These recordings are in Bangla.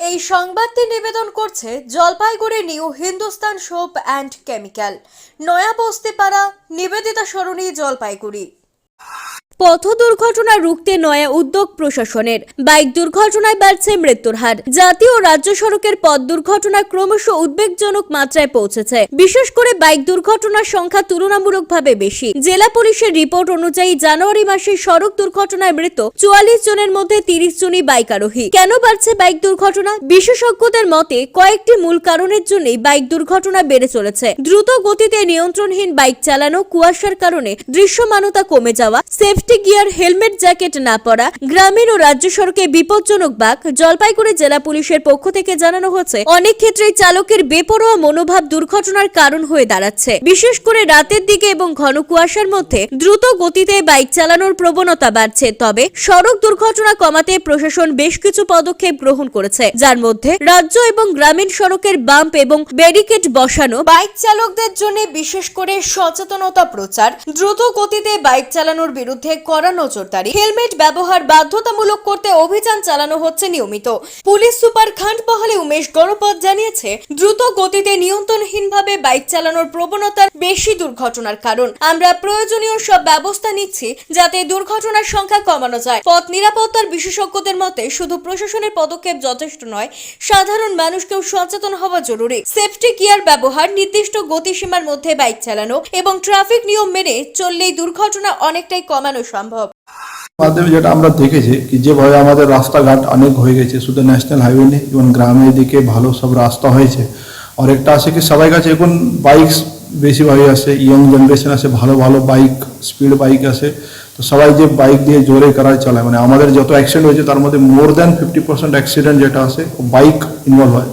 এই সংবাদটি নিবেদন করছে Jalpaiguri new Hindustan soap and chemical. Naya Bastipara, Nivedita সরণি, জলপাইগুড়ি। পথ দুর্ঘটনা রুখতে নয়া উদ্যোগ প্রশাসনের। বাইক দুর্ঘটনায় বাড়ছে মৃত্যুর হার। জাতীয় রাজ্য সড়কের পথ দুর্ঘটনা ক্রমশ উদ্বেগজনক মাত্রায় পৌঁছেছে। বিশেষ করে বাইক দুর্ঘটনার সংখ্যা তুলনামূলকভাবে বেশি। জেলা পুলিশের রিপোর্ট অনুযায়ী জানুয়ারি মাসে সড়ক দুর্ঘটনায় মৃত চুয়াল্লিশ জনের মধ্যে তিরিশ জনই বাইক আরোহী। কেন বাড়ছে বাইক দুর্ঘটনা? বিশেষজ্ঞদের মতে, কয়েকটি মূল কারণের জন্যই বাইক দুর্ঘটনা বেড়ে চলেছে। দ্রুত গতিতে নিয়ন্ত্রণহীন বাইক চালানো কুয়াশার কারণে দৃশ্যমানতা কমে যাওয়া, সেফটি গিয়ার, হেলমেট, জ্যাকেট না পরা গ্রামীণ ও রাজ্য সড়কে বিপজ্জনক বাঘ জলপাইগুড়ি জেলা পুলিশের পক্ষ থেকে জানানো হচ্ছে, অনেক ক্ষেত্রেই চালকের বেপরোয়া মনোভাব দুর্ঘটনার কারণ হয়ে দাঁড়াচ্ছে। বিশেষ করে রাতের দিকে এবং ঘন কুয়াশার মধ্যে দ্রুত গতিতে বাইক চালানোর প্রবণতা বাড়ছে, তবে সড়ক দুর্ঘটনা কমাতে প্রশাসন বেশ কিছু পদক্ষেপ গ্রহণ করেছে। যার মধ্যে রাজ্য এবং গ্রামীণ সড়কের বাম্প এবং ব্যারিকেড বসানো, বাইক চালকদের জন্য বিশেষ করে সচেতনতা প্রচার, দ্রুত গতিতে বাইক চালানোর বিরুদ্ধে কড়া নজরদারি। হেলমেট ব্যবহার বাধ্যতামূলক করতে অভিযান চালানো হচ্ছে নিয়মিত। Police super Khandbahale Umesh Ganpat জানিয়েছে, দ্রুত গতিতে নিয়ন্ত্রণহীনভাবে বাইক চালানোর প্রবণতার বেশি দুর্ঘটনার কারণ। আমরা প্রয়োজনীয় সব ব্যবস্থা নিচ্ছি যাতে দুর্ঘটনার সংখ্যা কমানো যায়। পথ নিরাপত্তার বিশেষজ্ঞদের মতে, শুধু প্রশাসনের পদক্ষেপ যথেষ্ট নয়, সাধারণ মানুষকেও সচেতন হওয়া জরুরি। সেফটি গিয়ার ব্যবহার, নির্দিষ্ট গতিসীমার মধ্যে বাইক চালানো এবং ট্রাফিক নিয়ম মেনে চললেই দুর্ঘটনা অনেকটাই কমানো সম্ভব। মাধ্যমে যেটা আমরা দেখেছি কি যেভাবে আমাদের রাস্তাঘাট অনেক হয়ে গেছে, শুধু ন্যাশনাল হাইওয়ে নেই এবং গ্রামের দিকে ভালো সব রাস্তা হয়েছে। আর একটা আছে কি সবাই কাছে এখন বাইক বেশিভাবে আসে ইয়ং জেনারেশন আছে, ভালো ভালো বাইক স্পিড বাইক আছে। তো সবাই যে বাইক দিয়ে জোরে করায় চালায় মানে আমাদের যত অ্যাক্সিডেন্ট হয়েছে তার মধ্যে more than fifty percent accident যেটা আছে বাইক ইনভলভ হয়।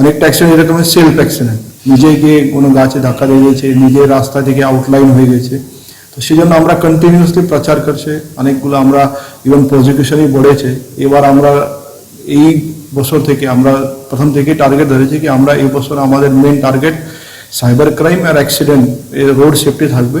অনেকটা অ্যাক্সিডেন্ট এরকম সেলফ অ্যাক্সিডেন্ট নিজে গিয়ে কোনো গাছে ধাক্কা দিয়ে গেছে নিজের রাস্তা থেকে আউটলাইন হয়ে গেছে। তো সেই জন্য আমরা কন্টিনিউসলি প্রচার করছে, অনেকগুলো আমরা ইভেন প্রজিকিউশনই বেড়েছে এবার আমরা এই বছর থেকে আমরা প্রথম থেকেই টার্গেট ধরেছি কি আমরা এই বছর আমাদের মেন টার্গেট সাইবার ক্রাইম আর অ্যাক্সিডেন্ট রোড সেফটি থাকবে।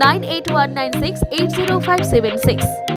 9819680576